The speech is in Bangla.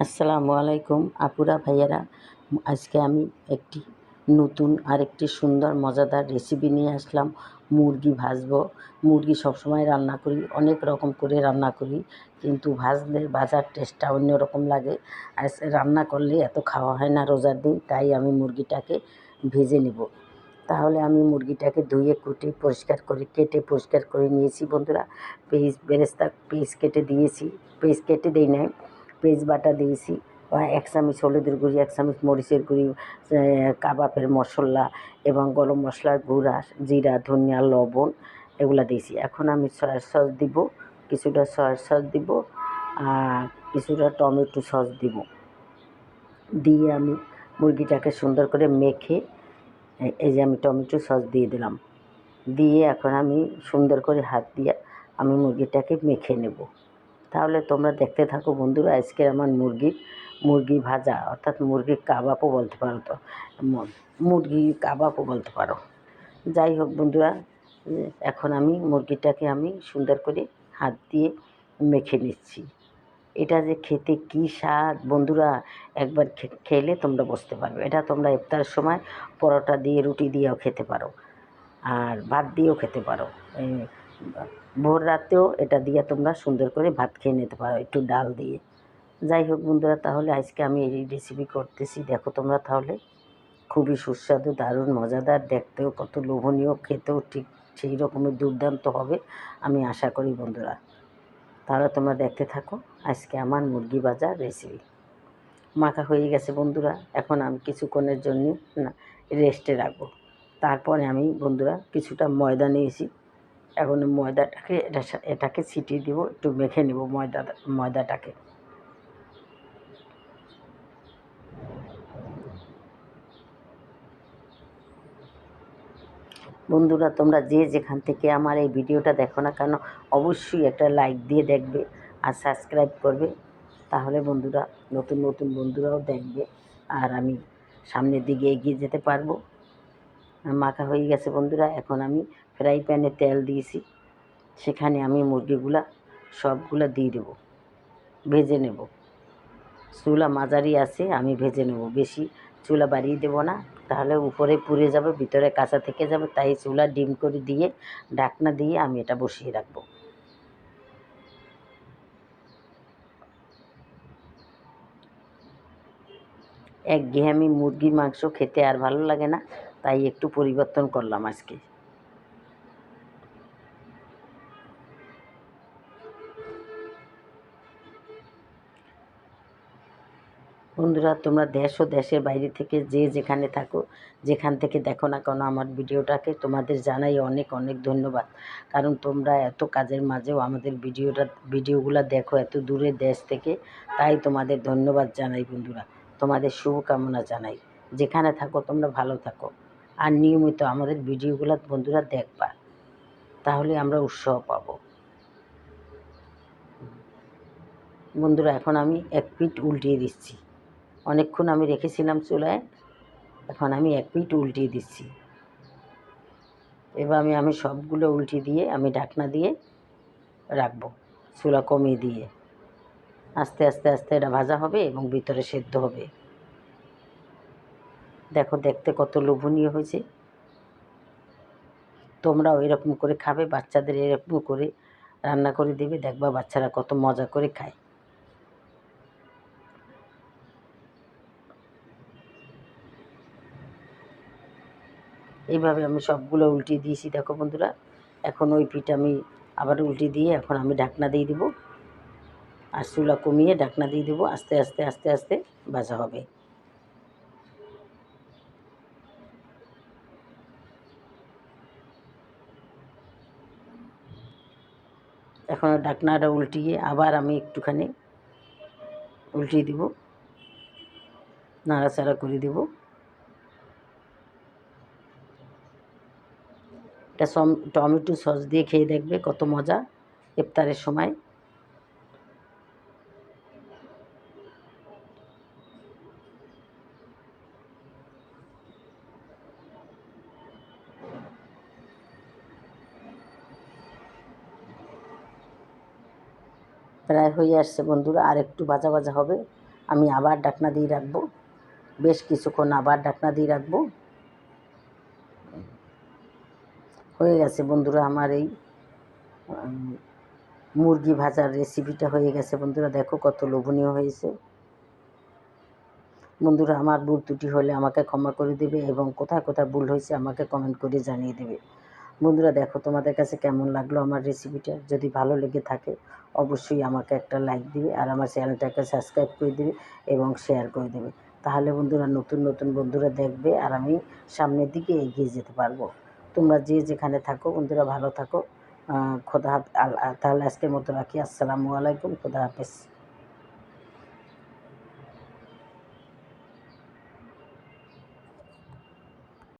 আসসালামু আলাইকুম। আপুরা, ভাইয়ারা, আজকে আমি একটি নতুন আরেকটি সুন্দর, মজাদার রেসিপি নিয়ে আসলাম। মুরগি ভাজবো। মুরগি সবসময় রান্না করি, অনেক রকম করে রান্না করি, কিন্তু ভাজলে ভাজার টেস্টটা অন্যরকম লাগে। আর রান্না করলে এত খাওয়া হয় না রোজার দিন, তাই আমি মুরগিটাকে ভেজে নেব। তাহলে আমি মুরগিটাকে ধুয়ে, কুটে, পরিষ্কার করে, কেটে, পরিষ্কার করে নিয়েছি, বন্ধুরা। পেঁয়াজ, বেরেস্তা, পেঁয়াজ কেটে দিয়েছি। পেঁয়াজ কেটে দিই নাই। বাটা দিয়েছি এক চামচ হলুদের গুঁড়ি, এক চামচ মরিচের গুঁড়ি কাবাবের মশলা এবং গরম মশলার গুঁড়া, জিরা, ধনিয়া, লবণ এগুলা দিয়েছি। এখন আমি সয়া সস দিব, কিছুটা সয়া সস দিব, আর কিছুটা টমেটো সস দিব। দিয়ে আমি মুরগিটাকে সুন্দর করে মেখে এই যে আমি টমেটো সস দিয়ে দিলাম। দিয়ে এখন আমি সুন্দর করে হাত দিয়ে আমি মুরগিটাকে মেখে নেব। তাহলে তোমরা দেখতে থাকো বন্ধুরা আজকে আমার মুরগি মুরগি ভাজা, অর্থাৎ মুরগির কাবাবও বলতে পারো তো মুরগি কাবাবও বলতে পারো। যাই হোক বন্ধুরা এখন আমি মুরগিটাকে আমি সুন্দর করে হাত দিয়ে মেখে নিচ্ছি। এটা যে খেতে কী স্বাদ বন্ধুরা, একবার খেলে তোমরা বুঝতে পারবে। এটা তোমরা ইফতারের সময় পরোটা দিয়ে, রুটি দিয়েও খেতে পারো, আর ভাত দিয়েও খেতে পারো। ভোর রাতেও এটা দিয়ে তোমরা সুন্দর করে ভাত খেয়ে নিতে পারো, একটু ডাল দিয়ে। যাই হোক বন্ধুরা, তাহলে আজকে আমি এই রেসিপি করতেছি। দেখো তোমরা তাহলে খুবই সুস্বাদু, দারুণ, মজাদার, দেখতেও কত লোভনীয়, খেতেও ঠিক সেই রকমের দুর্দান্ত হবে, আমি আশা করি বন্ধুরা। তাহলে তোমরা দেখতে থাকো আজকে আমার মুরগি বাজার রেসিপি মাখা হয়ে গেছে বন্ধুরা, এখন আমি কিছুক্ষণের জন্য না রেস্টে রাখব। তারপরে আমি বন্ধুরা কিছুটা ময়দা নিয়েছি এখন ময়দাটাকে, এটা এটাকে ছিটিয়ে দিব, একটু মেখে নেব ময়দা, ময়দাটাকে। বন্ধুরা, তোমরা যে যেখান থেকে আমার এই ভিডিওটা দেখো না কেন, অবশ্যই একটা লাইক দিয়ে দেখবে আর সাবস্ক্রাইব করবে। তাহলে বন্ধুরা, নতুন নতুন বন্ধুরাও দেখবে আর আমি সামনের দিকে এগিয়ে যেতে পারব। মাখা হয়ে গেছে বন্ধুরা, এখন আমি ফ্রাই প্যানে তেল দিয়েছি। সেখানে আমি মুরগিগুলা সবগুলা দিয়ে দেবো, ভেজে নেব। চুলা মাঝারি আছে, আমি ভেজে নেব। বেশি চুলা বাড়িয়ে দেবো না, তাহলে উপরে পুড়ে যাবে, ভিতরে কাঁচা থেকে যাবে, তাই চুলা ডিম করে দিয়ে ডাকনা দিয়ে আমি এটা বসিয়ে রাখব। এক ঘেয়ামি মুরগির মাংস খেতে আর ভালো লাগে না। তাই একটু পরিবর্তন করলাম আজকে। বন্ধুরা, তোমরা দেশ ও দেশের বাইরে থেকে যে যেখানে থাকো, যেখান থেকে দেখো না কেন আমার ভিডিওটাকে, তোমাদের জানাই অনেক অনেক ধন্যবাদ। কারণ তোমরা এত কাজের মাঝেও আমাদের ভিডিওটা, ভিডিওগুলো দেখো এত দূরের দেশ থেকে, তাই তোমাদের ধন্যবাদ জানাই বন্ধুরা। তোমাদের শুভকামনা জানাই। যেখানে থাকো, তোমরা ভালো থাকো। আর নিয়মিত আমাদের ভিডিওগুলো বন্ধুরা দেখবা। তাহলে আমরা উৎসাহ পাব। বন্ধুরা, এখন আমি এক পিঠ উল্টিয়ে দিচ্ছি। অনেকক্ষণ আমি রেখেছিলাম চুলায় এখন আমি এক পিঠ উল্টিয়ে দিচ্ছি। এবার আমি আমি সবগুলো উল্টি দিয়ে আমি ঢাকনা দিয়ে রাখব, চুলা কমিয়ে দিয়ে। আস্তে আস্তে আস্তে এটা ভাজা হবে এবং ভিতরে সেদ্ধ হবে। দেখো, দেখতে কত লোভনীয় হয়েছে। তোমরাও এরকম করে খাবে, বাচ্চাদের এরকম করে রান্না করে দেবে, দেখবা বাচ্চারা কত মজা করে খায়। এইভাবে আমি সবগুলো উল্টিয়ে দিয়েছি, দেখো বন্ধুরা। এখন ওই পিঠ আমি আবার উল্টে দিয়ে এখন আমি ঢাকনা দিয়ে দেবো। আর চুলা কমিয়ে ঢাকনা দিয়ে দেবো। আস্তে আস্তে আস্তে আস্তে ভাজা হবে। এখন ঢাকনাটা উল্টিয়ে আবার আমি একটুখানি উল্টিয়ে দিব। নাড়াচাড়া করে দেব। এটা টমেটো সস দিয়ে খেয়ে দেখবে কত মজা। ইফতারের সময়। প্রায় হয়ে আসছে বন্ধুরা, আর একটু ভাজা ভাজা হবে। আমি আবার ডাকনা দিয়ে রাখব। বেশ কিছুক্ষণ আবার ডাকনা দিয়ে রাখব। হয়ে গেছে বন্ধুরা আমার এই মুরগি ভাজার রেসিপিটা হয়ে গেছে বন্ধুরা। দেখো কত লোভনীয় হয়েছে। বন্ধুরা আমার ভুল ত্রুটি হলে আমাকে ক্ষমা করে দেবে এবং কোথায় কোথায় ভুল হয়েছে আমাকে কমেন্ট করে জানিয়ে দেবে। বন্ধুরা, দেখো তোমাদের কাছে কেমন লাগল আমার রেসিপিটা যদি ভালো লেগে থাকে, অবশ্যই আমাকে একটা লাইক দিবে আর আমার চ্যানেলটাকে সাবস্ক্রাইব করে দেবে এবং শেয়ার করে দেবে। তাহলে বন্ধুরা, নতুন নতুন বন্ধুরা দেখবে আর আমি সামনের দিকে এগিয়ে যেতে পারব। তোমরা যে যেখানে থাকো, বন্ধুরা ভালো থাকো। খোদা হাফ তাহলে আজকের মতো রাখি। আসসালামু আলাইকুম। খোদা হাফেজ।